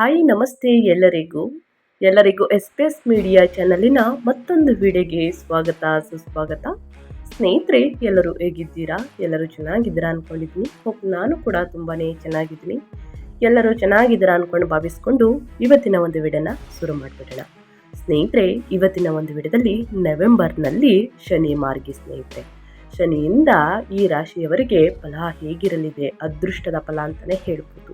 Hi, ನಮಸ್ತೆ ಎಲ್ಲರಿಗೂ. ಎಲ್ಲರಿಗೂ ಎಸ್ಪೆಸ್ ಮೀಡಿಯಾ ಚಾನಲಿನ ಮತ್ತೊಂದು ವಿಡಿಯೋಗೆ ಸ್ವಾಗತ, ಸುಸ್ವಾಗತ. ಸ್ನೇಹಿತರೆ, ಎಲ್ಲರೂ ಹೇಗಿದ್ದೀರಾ? ಎಲ್ಲರೂ ಚೆನ್ನಾಗಿದ್ದೀರಾ ಅಂದ್ಕೊಂಡಿದ್ದೀನಿ ಹೋಪ್ ನಾನು ಕೂಡ ತುಂಬಾ ಚೆನ್ನಾಗಿದ್ದೀನಿ. ಎಲ್ಲರೂ ಚೆನ್ನಾಗಿದ್ದೀರಾ ಅಂದ್ಕೊಂಡು ಭಾವಿಸ್ಕೊಂಡು ಇವತ್ತಿನ ಒಂದು ವಿಡಿಯೋನ ಶುರು ಮಾಡಿಬಿಡೋಣ. ಸ್ನೇಹಿತರೆ, ಇವತ್ತಿನ ಒಂದು ವಿಡಿಯೋದಲ್ಲಿ ನವೆಂಬರ್ನಲ್ಲಿ ಶನಿ ಮಾರ್ಗಿ ಸ್ನೇಹಿತರೆ. ಶನಿಯಿಂದ ಈ ರಾಶಿಯವರಿಗೆ ಫಲ ಹೇಗಿರಲಿದೆ, ಅದೃಷ್ಟದ ಫಲ ಅಂತಲೇ ಹೇಳ್ಬೋದು.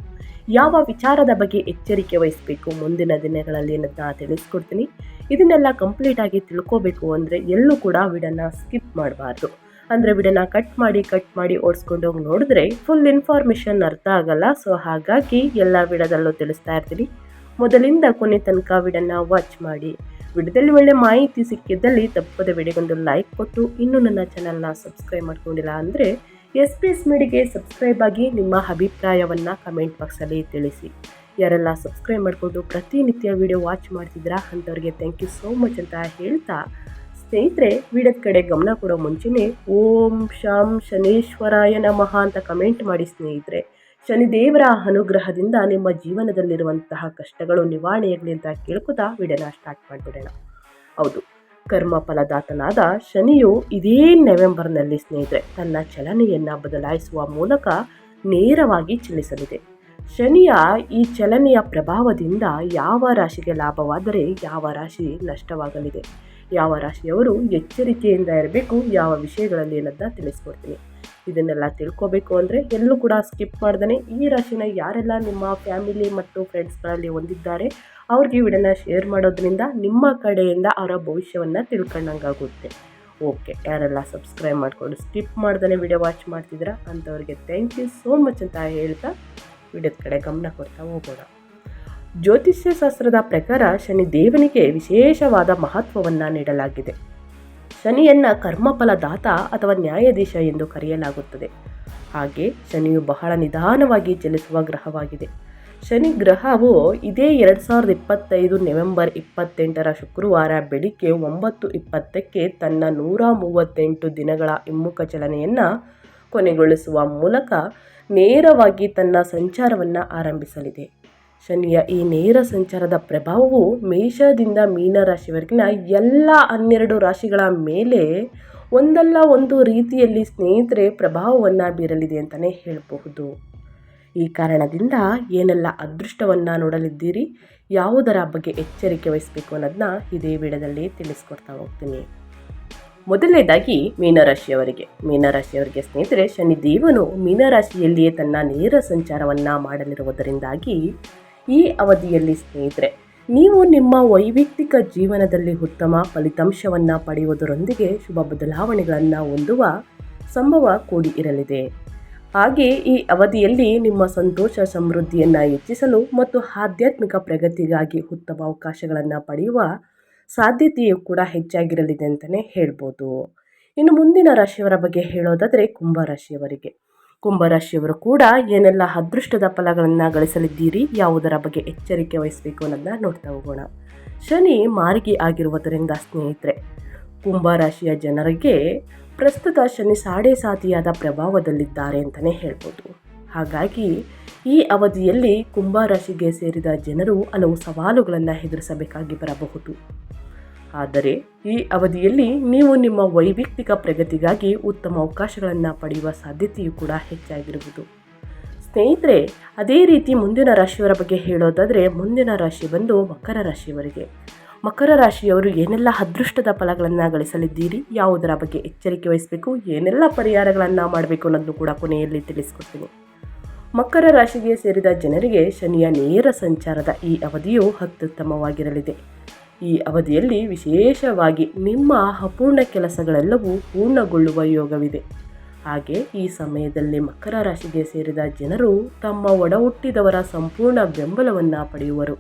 ಯಾವ ವಿಚಾರದ ಬಗ್ಗೆ ಎಚ್ಚರಿಕೆ ವಹಿಸಬೇಕು? ಮುಂದಿನ ದಿನಗಳಲ್ಲಿ ಅನ್ನೋದನ್ನ ತಿಳಿಸ್ಕೊಡ್ತೀನಿ. ಇದನ್ನೆಲ್ಲ ಕಂಪ್ಲೀಟ್ ಆಗಿ ತಿಳ್ಕೋಬೇಕು ಅಂದರೆ ಎಲ್ಲೂ ಕೂಡ ವಿಡನ್ನು ಸ್ಕಿಪ್ ಮಾಡಬಾರ್ದು. ಅಂದರೆ ವಿಡನ್ನ ಕಟ್ ಮಾಡಿ ಕಟ್ ಮಾಡಿ ಓಡಿಸ್ಕೊಂಡು ಹೋಗಿ ನೋಡಿದ್ರೆ ಫುಲ್ ಇನ್ಫಾರ್ಮೇಷನ್ ಅರ್ಥ ಆಗಲ್ಲ. ಸೊ ಹಾಗಾಗಿ ಎಲ್ಲ ವಿಡದಲ್ಲೂ ತಿಳಿಸ್ತಾ ಇರ್ತೀನಿ. ಮೊದಲಿಂದ ಕೊನೆ ತನಕ ವಿಡನ್ನು ವಾಚ್ ಮಾಡಿ. ವಿಡದಲ್ಲಿ ಒಳ್ಳೆ ಮಾಹಿತಿ ಸಿಕ್ಕಿದ್ದಲ್ಲಿ ತಪ್ಪದೆ ವಿಡಿಯೋಗೊಂದು ಲೈಕ್ ಕೊಟ್ಟು, ಇನ್ನೂ ನನ್ನ ಚಾನಲ್ನ ಸಬ್ಸ್ಕ್ರೈಬ್ ಮಾಡ್ಕೊಂಡಿಲ್ಲ ಅಂದರೆ ಎಸ್ ಪಿ ಎಸ್ ಮೀಡಿಗೆ ಸಬ್ಸ್ಕ್ರೈಬ್ ಆಗಿ ನಿಮ್ಮ ಅಭಿಪ್ರಾಯವನ್ನು ಕಮೆಂಟ್ ಬಾಕ್ಸಲ್ಲಿ ತಿಳಿಸಿ. ಯಾರೆಲ್ಲ ಸಬ್ಸ್ಕ್ರೈಬ್ ಮಾಡಿಕೊಂಡು ಪ್ರತಿನಿತ್ಯ ವಿಡಿಯೋ ವಾಚ್ ಮಾಡ್ತಿದ್ದೀರಾ ಅಂಥವ್ರಿಗೆ ಥ್ಯಾಂಕ್ ಯು ಸೋ ಮಚ್ ಅಂತ ಹೇಳ್ತಾ ಸ್ನೇಹಿತರೆ, ವಿಡಿಯೋದ ಕಡೆ ಗಮನ ಕೊಡೋ ಮುಂಚೆನೇ ಓಂ ಶಾಂ ಶನೇಶ್ವರಾಯ ನಮಃ ಅಂತ ಕಮೆಂಟ್ ಮಾಡಿ ಸ್ನೇಹಿತರೆ. ಶನಿದೇವರ ಅನುಗ್ರಹದಿಂದ ನಿಮ್ಮ ಜೀವನದಲ್ಲಿರುವಂತಹ ಕಷ್ಟಗಳು ನಿವಾರಣೆಯಾಗಲಿ ಅಂತ ಕೇಳ್ಕೊತಾ ವಿಡಿಯೋನ ಸ್ಟಾರ್ಟ್ ಮಾಡಿಬಿಡೋಣ. ಹೌದು ಕರ್ಮ ಫಲದಾತನಾದ ಶನಿಯು ಇದೇ ನವೆಂಬರ್ನಲ್ಲಿ ಸ್ನೇಹಿತರೆ, ತನ್ನ ಚಲನೆಯನ್ನು ಬದಲಾಯಿಸುವ ಮೂಲಕ ನೇರವಾಗಿ ಚಲಿಸಲಿದೆ. ಶನಿಯ ಈ ಚಲನೆಯ ಪ್ರಭಾವದಿಂದ ಯಾವ ರಾಶಿಗೆ ಲಾಭವಾದರೆ ಯಾವ ರಾಶಿ ನಷ್ಟವಾಗಲಿದೆ. ಯಾವ ರಾಶಿಯವರು ಎಚ್ಚರಿಕೆಯಿಂದ ಇರಬೇಕು, ಯಾವ ವಿಷಯಗಳಲ್ಲಿ ಅನ್ನೋದನ್ನ ತಿಳಿಸ್ಕೊಡ್ತೀನಿ. ಇದನ್ನೆಲ್ಲ ತಿಳ್ಕೊಬೇಕು ಅಂದರೆ ಎಲ್ಲೂ ಕೂಡ ಸ್ಕಿಪ್ ಮಾಡ್ದೇ ಈ ರಾಶಿನ ಯಾರೆಲ್ಲ ನಿಮ್ಮ ಫ್ಯಾಮಿಲಿ ಮತ್ತು ಫ್ರೆಂಡ್ಸ್ಗಳಲ್ಲಿ ಹೊಂದಿದ್ದಾರೆ ಅವ್ರಿಗೆ ವಿಡಿಯೋನ ಶೇರ್ ಮಾಡೋದ್ರಿಂದ ನಿಮ್ಮ ಕಡೆಯಿಂದ ಅವರ ಭವಿಷ್ಯವನ್ನು ತಿಳ್ಕೊಂಡಂಗಾಗುತ್ತೆ. ಓಕೆ ಯಾರೆಲ್ಲ ಸಬ್ಸ್ಕ್ರೈಬ್ ಮಾಡಿಕೊಂಡು ಸ್ಕಿಪ್ ಮಾಡ್ದೇ ವಿಡಿಯೋ ವಾಚ್ ಮಾಡ್ತಿದ್ದೀರಾ ಅಂಥವ್ರಿಗೆ ಥ್ಯಾಂಕ್ ಯು ಸೋ ಮಚ್ ಅಂತ ಹೇಳ್ತಾ ವಿಡಿಯೋದ ಕಡೆ ಗಮನ ಕೊಡ್ತಾ ಹೋಗೋಣ. ಜ್ಯೋತಿಷ್ಯ ಶಾಸ್ತ್ರದ ಪ್ರಕಾರ ಶನಿ ದೇವನಿಗೆ ವಿಶೇಷವಾದ ಮಹತ್ವವನ್ನು ನೀಡಲಾಗಿದೆ. ಶನಿಯನ್ನು ಕರ್ಮಫಲದಾತ ಅಥವಾ ನ್ಯಾಯಾಧೀಶ ಎಂದು ಕರೆಯಲಾಗುತ್ತದೆ. ಹಾಗೆ ಶನಿಯು ಬಹಳ ನಿಧಾನವಾಗಿ ಚಲಿಸುವ ಗ್ರಹವಾಗಿದೆ. ಶನಿ ಗ್ರಹವು ಇದೇ ಎರಡು ಸಾವಿರದ ಇಪ್ಪತ್ತೈದು ನವೆಂಬರ್ ಇಪ್ಪತ್ತೆಂಟರ ಶುಕ್ರವಾರ ಬೆಳಿಗ್ಗೆ ಒಂಬತ್ತು ಇಪ್ಪತ್ತಕ್ಕೆ ತನ್ನ ನೂರ ಮೂವತ್ತೆಂಟು ದಿನಗಳ ಹಿಮ್ಮುಖ ಚಲನೆಯನ್ನು ಕೊನೆಗೊಳಿಸುವ ಮೂಲಕ ನೇರವಾಗಿ ತನ್ನ ಸಂಚಾರವನ್ನು ಆರಂಭಿಸಲಿದೆ. ಶನಿಯ ಈ ನೇರ ಸಂಚಾರದ ಪ್ರಭಾವವು ಮೇಷದಿಂದ ಮೀನರಾಶಿವರೆಗಿನ ಎಲ್ಲ ಹನ್ನೆರಡು ರಾಶಿಗಳ ಮೇಲೆ ಒಂದಲ್ಲ ಒಂದು ರೀತಿಯಲ್ಲಿ ಸ್ನೇಹಿತರೆ ಪ್ರಭಾವವನ್ನು ಬೀರಲಿದೆ ಅಂತಲೇ ಹೇಳಬಹುದು. ಈ ಕಾರಣದಿಂದ ಏನೆಲ್ಲ ಅದೃಷ್ಟವನ್ನು ನೋಡಲಿದ್ದೀರಿ, ಯಾವುದರ ಬಗ್ಗೆ ಎಚ್ಚರಿಕೆ ವಹಿಸಬೇಕು ಅನ್ನೋದನ್ನ ಇದೇ ವಿಡಿಯೋದಲ್ಲಿ ತಿಳಿಸ್ಕೊಡ್ತಾ ಹೋಗ್ತೀನಿ. ಮೊದಲನೇದಾಗಿ ಮೀನರಾಶಿಯವರಿಗೆ ಮೀನರಾಶಿಯವರಿಗೆ ಸ್ನೇಹಿತರೆ, ಶನಿದೇವನು ಮೀನರಾಶಿಯಲ್ಲಿಯೇ ತನ್ನ ನೇರ ಸಂಚಾರವನ್ನು ಮಾಡಲಿರುವುದರಿಂದಾಗಿ ಈ ಅವಧಿಯಲ್ಲಿ ಸ್ನೇಹಿತರೆ, ನೀವು ನಿಮ್ಮ ವೈಯಕ್ತಿಕ ಜೀವನದಲ್ಲಿ ಉತ್ತಮ ಫಲಿತಾಂಶವನ್ನು ಪಡೆಯುವುದರೊಂದಿಗೆ ಶುಭ ಬದಲಾವಣೆಗಳನ್ನು ಹೊಂದುವ ಸಂಭವ ಕೂಡಿ ಇರಲಿದೆ. ಹಾಗೆ ಈ ಅವಧಿಯಲ್ಲಿ ನಿಮ್ಮ ಸಂತೋಷ, ಸಮೃದ್ಧಿಯನ್ನು ಹೆಚ್ಚಿಸಲು ಮತ್ತು ಆಧ್ಯಾತ್ಮಿಕ ಪ್ರಗತಿಗಾಗಿ ಉತ್ತಮ ಅವಕಾಶಗಳನ್ನು ಪಡೆಯುವ ಸಾಧ್ಯತೆಯು ಕೂಡ ಹೆಚ್ಚಾಗಿರಲಿದೆ ಅಂತಲೇ ಹೇಳ್ಬೋದು. ಇನ್ನು ಮುಂದಿನ ರಾಶಿಯವರ ಬಗ್ಗೆ ಹೇಳೋದಾದರೆ ಕುಂಭರಾಶಿಯವರಿಗೆ ಕುಂಭರಾಶಿಯವರು ಕೂಡ ಏನೆಲ್ಲ ಅದೃಷ್ಟದ ಫಲಗಳನ್ನು ಗಳಿಸಲಿದ್ದೀರಿ, ಯಾವುದರ ಬಗ್ಗೆ ಎಚ್ಚರಿಕೆ ವಹಿಸಬೇಕು ಅನ್ನೋದನ್ನ ನೋಡ್ತಾ ಹೋಗೋಣ. ಶನಿ ಮಾರಿಗೆ ಆಗಿರುವುದರಿಂದ ಸ್ನೇಹಿತರೆ, ಕುಂಭರಾಶಿಯ ಜನರಿಗೆ ಪ್ರಸ್ತುತ ಶನಿ ಸಾಡೆ ಸಾತಿಯಾದ ಪ್ರಭಾವದಲ್ಲಿದ್ದಾರೆ ಅಂತಲೇ ಹೇಳ್ಬೋದು. ಹಾಗಾಗಿ ಈ ಅವಧಿಯಲ್ಲಿ ಕುಂಭರಾಶಿಗೆ ಸೇರಿದ ಜನರು ಹಲವು ಸವಾಲುಗಳನ್ನು ಎದುರಿಸಬೇಕಾಗಿ ಬರಬಹುದು. ಆದರೆ ಈ ಅವಧಿಯಲ್ಲಿ ನೀವು ನಿಮ್ಮ ವೈಯಕ್ತಿಕ ಪ್ರಗತಿಗಾಗಿ ಉತ್ತಮ ಅವಕಾಶಗಳನ್ನು ಪಡೆಯುವ ಸಾಧ್ಯತೆಯೂ ಕೂಡ ಹೆಚ್ಚಾಗಿರುವುದು. ಸ್ನೇಹಿತರೆ, ಅದೇ ರೀತಿ ಮುಂದಿನ ರಾಶಿಯವರ ಬಗ್ಗೆ ಹೇಳೋದಾದರೆ ಮುಂದಿನ ರಾಶಿ ಬಂದು ಮಕರ ರಾಶಿಯವರಿಗೆ. ಮಕರ ರಾಶಿಯವರು ಏನೆಲ್ಲ ಅದೃಷ್ಟದ ಫಲಗಳನ್ನು ಗಳಿಸಲಿದ್ದೀರಿ, ಯಾವುದರ ಬಗ್ಗೆ ಎಚ್ಚರಿಕೆ ವಹಿಸಬೇಕು, ಏನೆಲ್ಲ ಪರಿಹಾರಗಳನ್ನು ಮಾಡಬೇಕು ಅನ್ನೋದನ್ನು ಕೂಡ ಕೊನೆಯಲ್ಲಿ ತಿಳಿಸ್ಕೊಡ್ತೀನಿ. ಮಕರ ರಾಶಿಗೆ ಸೇರಿದ ಜನರಿಗೆ ಶನಿಯ ನೇರ ಸಂಚಾರದ ಈ ಅವಧಿಯು ಅತ್ಯುತ್ತಮವಾಗಿರಲಿದೆ. ಈ ಅವಧಿಯಲ್ಲಿ ವಿಶೇಷವಾಗಿ ನಿಮ್ಮ ಅಪೂರ್ಣ ಕೆಲಸಗಳೆಲ್ಲವೂ ಪೂರ್ಣಗೊಳ್ಳುವ ಯೋಗವಿದೆ. ಹಾಗೆ ಈ ಸಮಯದಲ್ಲಿ ಮಕರ ರಾಶಿಗೆ ಸೇರಿದ ಜನರು ತಮ್ಮ ಒಡಹುಟ್ಟಿದವರ ಸಂಪೂರ್ಣ ಬೆಂಬಲವನ್ನು ಪಡೆಯುವರು.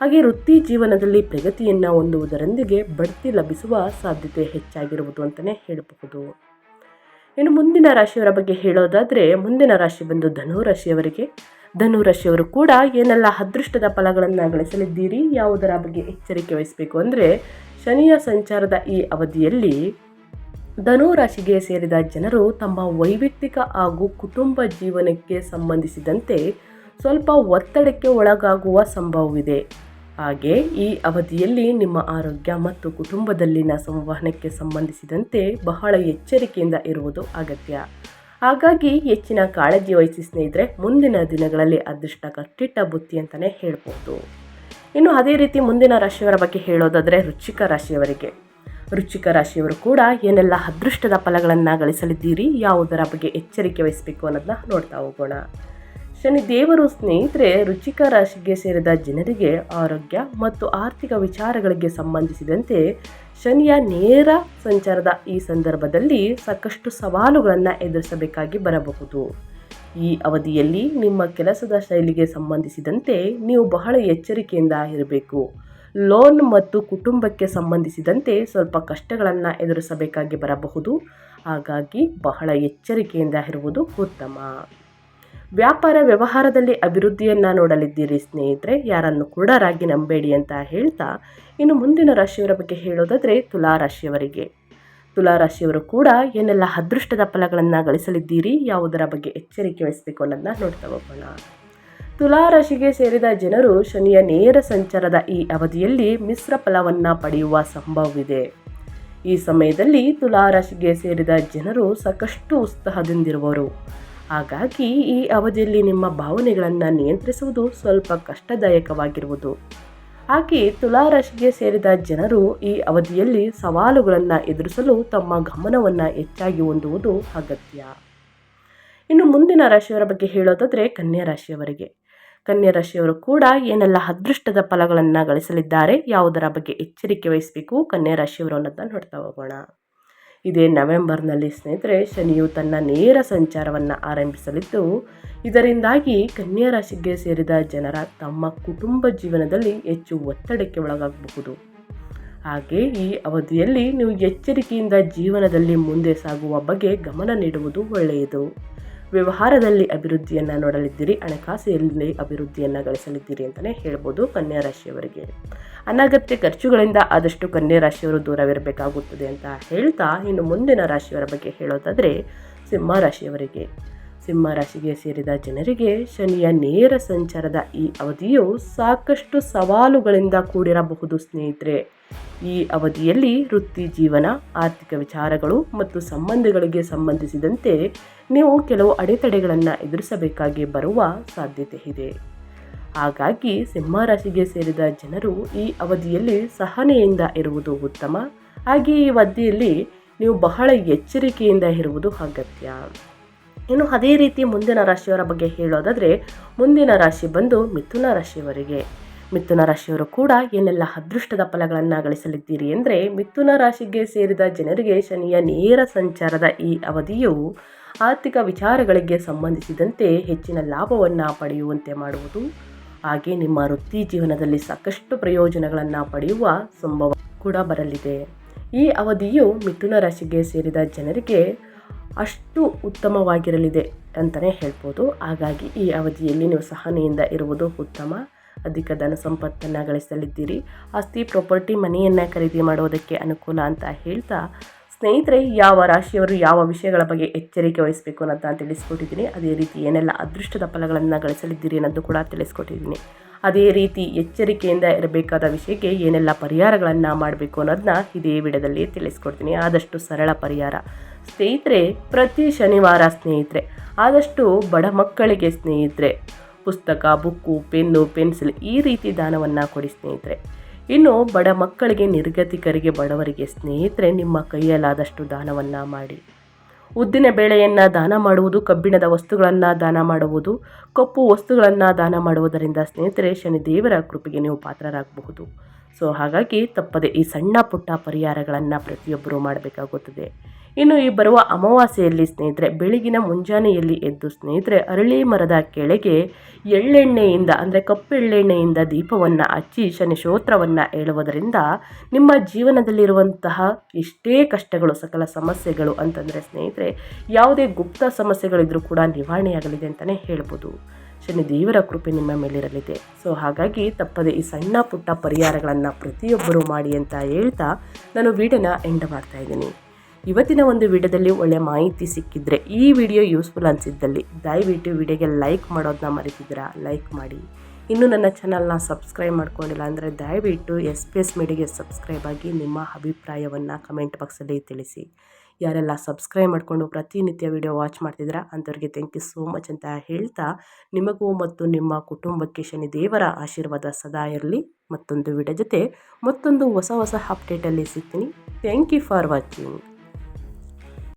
ಹಾಗೆ ವೃತ್ತಿ ಜೀವನದಲ್ಲಿ ಪ್ರಗತಿಯನ್ನು ಹೊಂದುವುದರೊಂದಿಗೆ ಬಡ್ತಿ ಲಭಿಸುವ ಸಾಧ್ಯತೆ ಹೆಚ್ಚಾಗಿರುವುದು ಅಂತಲೇ ಹೇಳಬಹುದು. ಇನ್ನು ಮುಂದಿನ ರಾಶಿಯವರ ಬಗ್ಗೆ ಹೇಳೋದಾದರೆ ಮುಂದಿನ ರಾಶಿ ಬಂದು ಧನು ರಾಶಿಯವರಿಗೆ ಧನು ರಾಶಿಯವರು ಕೂಡ ಏನೆಲ್ಲ ಅದೃಷ್ಟದ ಫಲಗಳನ್ನು ಗಳಿಸಲಿದ್ದೀರಿ, ಯಾವುದರ ಬಗ್ಗೆ ಎಚ್ಚರಿಕೆ ವಹಿಸಬೇಕು ಅಂದರೆ ಶನಿಯ ಸಂಚಾರದ ಈ ಅವಧಿಯಲ್ಲಿ ಧನು ರಾಶಿಗೆ ಸೇರಿದ ಜನರು ತಮ್ಮ ವೈಯಕ್ತಿಕ ಹಾಗೂ ಕುಟುಂಬ ಜೀವನಕ್ಕೆ ಸಂಬಂಧಿಸಿದಂತೆ ಸ್ವಲ್ಪ ಒತ್ತಡಕ್ಕೆ ಒಳಗಾಗುವ ಸಂಭವವಿದೆ. ಹಾಗೆ ಈ ಅವಧಿಯಲ್ಲಿ ನಿಮ್ಮ ಆರೋಗ್ಯ ಮತ್ತು ಕುಟುಂಬದಲ್ಲಿನ ಸಂವಹನಕ್ಕೆ ಸಂಬಂಧಿಸಿದಂತೆ ಬಹಳ ಎಚ್ಚರಿಕೆಯಿಂದ ಇರುವುದು ಅಗತ್ಯ. ಹಾಗಾಗಿ ಹೆಚ್ಚಿನ ಕಾಳಜಿ ವಹಿಸಿ ಸ್ನೇಹಿತರೆ, ಮುಂದಿನ ದಿನಗಳಲ್ಲಿ ಅದೃಷ್ಟ ಕಟ್ಟಿಟ್ಟ ಬುತ್ತಿ ಅಂತಲೇ ಹೇಳ್ಬೋದು. ಇನ್ನು ಅದೇ ರೀತಿ ಮುಂದಿನ ರಾಶಿಯವರ ಬಗ್ಗೆ ಹೇಳೋದಾದರೆ ರುಚಿಕ ರಾಶಿಯವರಿಗೆ. ರುಚಿಕ ರಾಶಿಯವರು ಕೂಡ ಏನೆಲ್ಲ ಅದೃಷ್ಟದ ಫಲಗಳನ್ನು ಗಳಿಸಲಿದ್ದೀರಿ, ಯಾವುದರ ಬಗ್ಗೆ ಎಚ್ಚರಿಕೆ ವಹಿಸಬೇಕು ಅನ್ನೋದನ್ನ ನೋಡ್ತಾ ಹೋಗೋಣ. ಶನಿ ದೇವರು ಸ್ನೇಹಿತರೆ ರುಚಿಕ ರಾಶಿಗೆ ಸೇರಿದ ಜನರಿಗೆ ಆರೋಗ್ಯ ಮತ್ತು ಆರ್ಥಿಕ ವಿಚಾರಗಳಿಗೆ ಸಂಬಂಧಿಸಿದಂತೆ ಶನಿಯ ನೇರ ಸಂಚಾರದ ಈ ಸಂದರ್ಭದಲ್ಲಿ ಸಾಕಷ್ಟು ಸವಾಲುಗಳನ್ನು ಎದುರಿಸಬೇಕಾಗಿ ಬರಬಹುದು. ಈ ಅವಧಿಯಲ್ಲಿ ನಿಮ್ಮ ಕೆಲಸದ ಶೈಲಿಗೆ ಸಂಬಂಧಿಸಿದಂತೆ ನೀವು ಬಹಳ ಎಚ್ಚರಿಕೆಯಿಂದ ಇರಬೇಕು. ಲೋನ್ ಮತ್ತು ಕುಟುಂಬಕ್ಕೆ ಸಂಬಂಧಿಸಿದಂತೆ ಸ್ವಲ್ಪ ಕಷ್ಟಗಳನ್ನು ಎದುರಿಸಬೇಕಾಗಿ ಬರಬಹುದು. ಹಾಗಾಗಿ ಬಹಳ ಎಚ್ಚರಿಕೆಯಿಂದ ಇರುವುದು ಉತ್ತಮ. ವ್ಯಾಪಾರ ವ್ಯವಹಾರದಲ್ಲಿ ಅಭಿವೃದ್ಧಿಯನ್ನು ನೋಡಲಿದ್ದೀರಿ ಸ್ನೇಹಿತರೆ, ಯಾರನ್ನು ಕೂಡ ರಾಗಿ ನಂಬೇಡಿ ಅಂತ ಹೇಳ್ತಾ ಇನ್ನು ಮುಂದಿನ ರಾಶಿಯವರ ಬಗ್ಗೆ ಹೇಳೋದಾದರೆ ತುಲಾ ತುಲಾರಾಶಿಯವರು ತುಲಾ ರಾಶಿಯವರು ಕೂಡ ಏನೆಲ್ಲ ಅದೃಷ್ಟದ ಫಲಗಳನ್ನು ಗಳಿಸಲಿದ್ದೀರಿ, ಯಾವುದರ ಬಗ್ಗೆ ಎಚ್ಚರಿಕೆ ವಹಿಸಬೇಕು ಅನ್ನೋದನ್ನ ನೋಡ್ತಾ ಹೋಗೋಣ. ತುಲಾರಾಶಿಗೆ ಸೇರಿದ ಜನರು ಶನಿಯ ನೇರ ಸಂಚಾರದ ಈ ಅವಧಿಯಲ್ಲಿ ಮಿಶ್ರ ಫಲವನ್ನು ಪಡೆಯುವ ಸಂಭವವಿದೆ. ಈ ಸಮಯದಲ್ಲಿ ತುಲಾ ರಾಶಿಗೆ ಸೇರಿದ ಜನರು ಸಾಕಷ್ಟು ಉತ್ಸಾಹದಿಂದಿರುವರು. ಹಾಗಾಗಿ ಈ ಅವಧಿಯಲ್ಲಿ ನಿಮ್ಮ ಭಾವನೆಗಳನ್ನು ನಿಯಂತ್ರಿಸುವುದು ಸ್ವಲ್ಪ ಕಷ್ಟದಾಯಕವಾಗಿರುವುದು. ಹಾಗೆ ತುಲಾರಾಶಿಗೆ ಸೇರಿದ ಜನರು ಈ ಅವಧಿಯಲ್ಲಿ ಸವಾಲುಗಳನ್ನು ಎದುರಿಸಲು ತಮ್ಮ ಗಮನವನ್ನು ಹೆಚ್ಚಾಗಿ ಹೊಂದುವುದು ಅಗತ್ಯ. ಇನ್ನು ಮುಂದಿನ ರಾಶಿಯವರ ಬಗ್ಗೆ ಹೇಳೋದಾದರೆ ಕನ್ಯಾ ರಾಶಿಯವರಿಗೆ. ಕನ್ಯಾ ರಾಶಿಯವರು ಕೂಡ ಏನೆಲ್ಲ ಅದೃಷ್ಟದ ಫಲಗಳನ್ನು ಗಳಿಸಲಿದ್ದಾರೆ, ಯಾವುದರ ಬಗ್ಗೆ ಎಚ್ಚರಿಕೆ ವಹಿಸಬೇಕು, ಕನ್ಯಾ ರಾಶಿಯವರು ಅನ್ನೋದನ್ನ ನೋಡ್ತಾ ಹೋಗೋಣ. ಇದೇ ನವೆಂಬರ್ನಲ್ಲಿ ಸ್ನೇಹಿತರೆ, ಶನಿಯು ತನ್ನ ನೇರ ಸಂಚಾರವನ್ನು ಆರಂಭಿಸಲಿದ್ದು, ಇದರಿಂದಾಗಿ ಕನ್ಯಾ ರಾಶಿಗೆ ಸೇರಿದ ಜನರ ತಮ್ಮ ಕುಟುಂಬ ಜೀವನದಲ್ಲಿ ಹೆಚ್ಚು ಒತ್ತಡಕ್ಕೆ ಒಳಗಾಗಬಹುದು. ಹಾಗೆ ಈ ಅವಧಿಯಲ್ಲಿ ನೀವು ಎಚ್ಚರಿಕೆಯಿಂದ ಜೀವನದಲ್ಲಿ ಮುಂದೆ ಸಾಗುವ ಬಗ್ಗೆ ಗಮನ ನೀಡುವುದು ಒಳ್ಳೆಯದು. ವ್ಯವಹಾರದಲ್ಲಿ ಅಭಿವೃದ್ಧಿಯನ್ನು ನೋಡಲಿದ್ದೀರಿ, ಹಣಕಾಸಿನಲ್ಲಿ ಅಭಿವೃದ್ಧಿಯನ್ನು ಗಳಿಸಲಿದ್ದೀರಿ ಅಂತಲೇ ಹೇಳ್ಬೋದು ಕನ್ಯಾ ರಾಶಿಯವರಿಗೆ. ಅನಗತ್ಯ ಖರ್ಚುಗಳಿಂದ ಆದಷ್ಟು ಕನ್ಯಾ ರಾಶಿಯವರು ದೂರವಿರಬೇಕಾಗುತ್ತದೆ ಅಂತ ಹೇಳ್ತಾ ಇನ್ನು ಮುಂದಿನ ರಾಶಿಯವರ ಬಗ್ಗೆ ಹೇಳೋದಾದರೆ ಸಿಂಹ ರಾಶಿಯವರಿಗೆ. ಸಿಂಹ ರಾಶಿಗೆ ಸೇರಿದ ಜನರಿಗೆ ಶನಿಯ ನೇರ ಸಂಚಾರದ ಈ ಅವಧಿಯು ಸಾಕಷ್ಟು ಸವಾಲುಗಳಿಂದ ಕೂಡಿರಬಹುದು, ಸ್ನೇಹಿತರೆ. ಈ ಅವಧಿಯಲ್ಲಿ ವೃತ್ತಿ ಜೀವನ, ಆರ್ಥಿಕ ವಿಚಾರಗಳು ಮತ್ತು ಸಂಬಂಧಗಳಿಗೆ ಸಂಬಂಧಿಸಿದಂತೆ ನೀವು ಕೆಲವು ಅಡೆತಡೆಗಳನ್ನು ಎದುರಿಸಬೇಕಾಗಿ ಬರುವ ಸಾಧ್ಯತೆ ಇದೆ. ಹಾಗಾಗಿ ಸಿಂಹರಾಶಿಗೆ ಸೇರಿದ ಜನರು ಈ ಅವಧಿಯಲ್ಲಿ ಸಹನೆಯಿಂದ ಇರುವುದು ಉತ್ತಮ. ಹಾಗೆ ಈ ಅವಧಿಯಲ್ಲಿ ನೀವು ಬಹಳ ಎಚ್ಚರಿಕೆಯಿಂದ ಇರುವುದು ಅಗತ್ಯ. ಇನ್ನು ಅದೇ ರೀತಿ ಮುಂದಿನ ರಾಶಿಯವರ ಬಗ್ಗೆ ಹೇಳೋದಾದರೆ, ಮುಂದಿನ ರಾಶಿ ಬಂದು ಮಿಥುನ ರಾಶಿಯವರಿಗೆ. ಮಿಥುನ ರಾಶಿಯವರು ಕೂಡ ಏನೆಲ್ಲ ಅದೃಷ್ಟದ ಫಲಗಳನ್ನು ಗಳಿಸಲಿದ್ದೀರಿ ಅಂದರೆ, ಮಿಥುನ ರಾಶಿಗೆ ಸೇರಿದ ಜನರಿಗೆ ಶನಿಯ ನೇರ ಸಂಚಾರದ ಈ ಅವಧಿಯು ಆರ್ಥಿಕ ವಿಚಾರಗಳಿಗೆ ಸಂಬಂಧಿಸಿದಂತೆ ಹೆಚ್ಚಿನ ಲಾಭವನ್ನು ಪಡೆಯುವಂತೆ ಮಾಡುವುದು. ಹಾಗೆ ನಿಮ್ಮ ವೃತ್ತಿ ಜೀವನದಲ್ಲಿ ಸಾಕಷ್ಟು ಪ್ರಯೋಜನಗಳನ್ನು ಪಡೆಯುವ ಸಂಭವ ಕೂಡ ಬರಲಿದೆ. ಈ ಅವಧಿಯು ಮಿಥುನ ರಾಶಿಗೆ ಸೇರಿದ ಜನರಿಗೆ ಅಷ್ಟು ಉತ್ತಮವಾಗಿರಲಿದೆ ಅಂತಲೇ ಹೇಳ್ಬೋದು. ಹಾಗಾಗಿ ಈ ಅವಧಿಯಲ್ಲಿ ನೀವು ಸಹನೆಯಿಂದ ಇರುವುದು ಉತ್ತಮ. ಅಧಿಕ ಧನ ಸಂಪತ್ತನ್ನು ಗಳಿಸಲಿದ್ದೀರಿ. ಆಸ್ತಿ, ಪ್ರಾಪರ್ಟಿ, ಮನೆಯನ್ನು ಖರೀದಿ ಮಾಡೋದಕ್ಕೆ ಅನುಕೂಲ ಅಂತ ಹೇಳ್ತಾ ಸ್ನೇಹಿತರೆ, ಯಾವ ರಾಶಿಯವರು ಯಾವ ವಿಷಯಗಳ ಬಗ್ಗೆ ಎಚ್ಚರಿಕೆ ವಹಿಸಬೇಕು ಅನ್ನೋದನ್ನ ತಿಳಿಸ್ಕೊಟ್ಟಿದ್ದೀನಿ. ಅದೇ ರೀತಿ ಏನೆಲ್ಲ ಅದೃಷ್ಟದ ಫಲಗಳನ್ನು ಗಳಿಸಲಿದ್ದೀರಿ ಅನ್ನೋದು ಕೂಡ ತಿಳಿಸ್ಕೊಟ್ಟಿದ್ದೀನಿ. ಅದೇ ರೀತಿ ಎಚ್ಚರಿಕೆಯಿಂದ ಇರಬೇಕಾದ ವಿಷಯಕ್ಕೆ ಏನೆಲ್ಲ ಪರಿಹಾರಗಳನ್ನು ಮಾಡಬೇಕು ಅನ್ನೋದನ್ನ ಇದೇ ವಿಡದಲ್ಲಿ ತಿಳಿಸ್ಕೊಡ್ತೀನಿ. ಆದಷ್ಟು ಸರಳ ಪರಿಹಾರ. ಸ್ನೇಹಿತರೆ, ಪ್ರತಿ ಶನಿವಾರ ಸ್ನೇಹಿತರೆ, ಆದಷ್ಟು ಬಡ ಮಕ್ಕಳಿಗೆ ಸ್ನೇಹಿತರೆ. ಪುಸ್ತಕ, ಬುಕ್ಕು, ಪೆನ್ನು, ಪೆನ್ಸಿಲ್ ಈ ರೀತಿ ದಾನವನ್ನು ಕೊಡಿ ಸ್ನೇಹಿತರೆ. ಇನ್ನು ಬಡ ಮಕ್ಕಳಿಗೆ, ನಿರ್ಗತಿಕರಿಗೆ, ಬಡವರಿಗೆ ಸ್ನೇಹಿತರೆ, ನಿಮ್ಮ ಕೈಯಲ್ಲಾದಷ್ಟು ದಾನವನ್ನು ಮಾಡಿ. ಉದ್ದಿನ ಬೇಳೆಯನ್ನು ದಾನ ಮಾಡುವುದು, ಕಬ್ಬಿಣದ ವಸ್ತುಗಳನ್ನು ದಾನ ಮಾಡುವುದು, ಕಪ್ಪು ವಸ್ತುಗಳನ್ನು ದಾನ ಮಾಡುವುದರಿಂದ ಸ್ನೇಹಿತರೆ ಶನಿ ದೇವರ ಕೃಪೆಗೆ ನೀವು ಪಾತ್ರರಾಗಬಹುದು. ಸೊ ಹಾಗಾಗಿ ತಪ್ಪದೆ ಈ ಸಣ್ಣ ಪುಟ್ಟ ಪರಿಹಾರಗಳನ್ನು ಪ್ರತಿಯೊಬ್ಬರೂ ಮಾಡಬೇಕಾಗುತ್ತದೆ. ಇನ್ನು ಈ ಬರುವ ಅಮಾವಾಸ್ಯೆಯಲ್ಲಿ ಸ್ನೇಹಿತರೆ, ಬೆಳಗಿನ ಮುಂಜಾನೆಯಲ್ಲಿ ಎದ್ದು ಸ್ನೇಹಿತರೆ, ಅರಳಿ ಮರದ ಕೆಳಗೆ ಎಳ್ಳೆಣ್ಣೆಯಿಂದ, ಅಂದರೆ ಕಪ್ಪು ಎಳ್ಳೆಣ್ಣೆಯಿಂದ ದೀಪವನ್ನು ಹಚ್ಚಿ ಶನಿ ಶ್ರೋತ್ರವನ್ನು ಹೇಳುವುದರಿಂದ ನಿಮ್ಮ ಜೀವನದಲ್ಲಿರುವಂತಹ ಎಷ್ಟೇ ಕಷ್ಟಗಳು, ಸಕಲ ಸಮಸ್ಯೆಗಳು ಅಂತಂದರೆ ಸ್ನೇಹಿತರೆ, ಯಾವುದೇ ಗುಪ್ತ ಸಮಸ್ಯೆಗಳಿದ್ರೂ ಕೂಡ ನಿವಾರಣೆಯಾಗಲಿದೆ ಅಂತಲೇ ಹೇಳ್ಬೋದು. ಶನಿ ದೇವರ ಕೃಪೆ ನಿಮ್ಮ ಮೇಲಿರಲಿದೆ. ಸೊ ಹಾಗಾಗಿ ತಪ್ಪದೆ ಈ ಸಣ್ಣ ಪುಟ್ಟ ಪರಿಹಾರಗಳನ್ನು ಪ್ರತಿಯೊಬ್ಬರೂ ಮಾಡಿ ಅಂತ ಹೇಳ್ತಾ ನಾನು ವೀಡಿಯೋನ ಎಂಡ್ ಮಾಡ್ತಾ ಇದ್ದೀನಿ. ಇವತ್ತಿನ ಒಂದು ವಿಡಿಯೋದಲ್ಲಿ ಒಳ್ಳೆ ಮಾಹಿತಿ ಸಿಕ್ಕಿದ್ರೆ ಈ ವಿಡಿಯೋ ಯೂಸ್ಫುಲ್ ಅನಿಸಿದ್ದಲ್ಲಿ ದಯವಿಟ್ಟು ವಿಡಿಯೋಗೆ ಲೈಕ್ ಮಾಡೋದನ್ನ ಮರಿತಿದ್ದೀರಾ? ಲೈಕ್ ಮಾಡಿ. ಇನ್ನು ನನ್ನ ಚಾನಲ್ನ ಸಬ್ಸ್ಕ್ರೈಬ್ ಮಾಡ್ಕೊಂಡಿಲ್ಲ ಅಂದರೆ ದಯವಿಟ್ಟು ಎಸ್ ಪಿ ಎಸ್ ಮೀಡಿಯಾಗೆ ಸಬ್ಸ್ಕ್ರೈಬ್ ಆಗಿ ನಿಮ್ಮ ಅಭಿಪ್ರಾಯವನ್ನು ಕಮೆಂಟ್ ಬಾಕ್ಸಲ್ಲಿ ತಿಳಿಸಿ. ಯಾರೆಲ್ಲ ಸಬ್ಸ್ಕ್ರೈಬ್ ಮಾಡಿಕೊಂಡು ಪ್ರತಿನಿತ್ಯ ವಿಡಿಯೋ ವಾಚ್ ಮಾಡ್ತಿದ್ದೀರಾ ಅಂಥವ್ರಿಗೆ ಥ್ಯಾಂಕ್ ಯು ಸೋ ಮಚ್ ಅಂತ ಹೇಳ್ತಾ ನಿಮಗೂ ಮತ್ತು ನಿಮ್ಮ ಕುಟುಂಬಕ್ಕೆ ಶನಿ ದೇವರ ಆಶೀರ್ವಾದ ಸದಾ ಇರಲಿ. ಮತ್ತೊಂದು ವಿಡಿಯೋ ಜೊತೆ ಮತ್ತೊಂದು ಹೊಸ ಹೊಸ ಅಪ್ಡೇಟಲ್ಲಿ ಸಿಗ್ತೀನಿ. Thank you for watching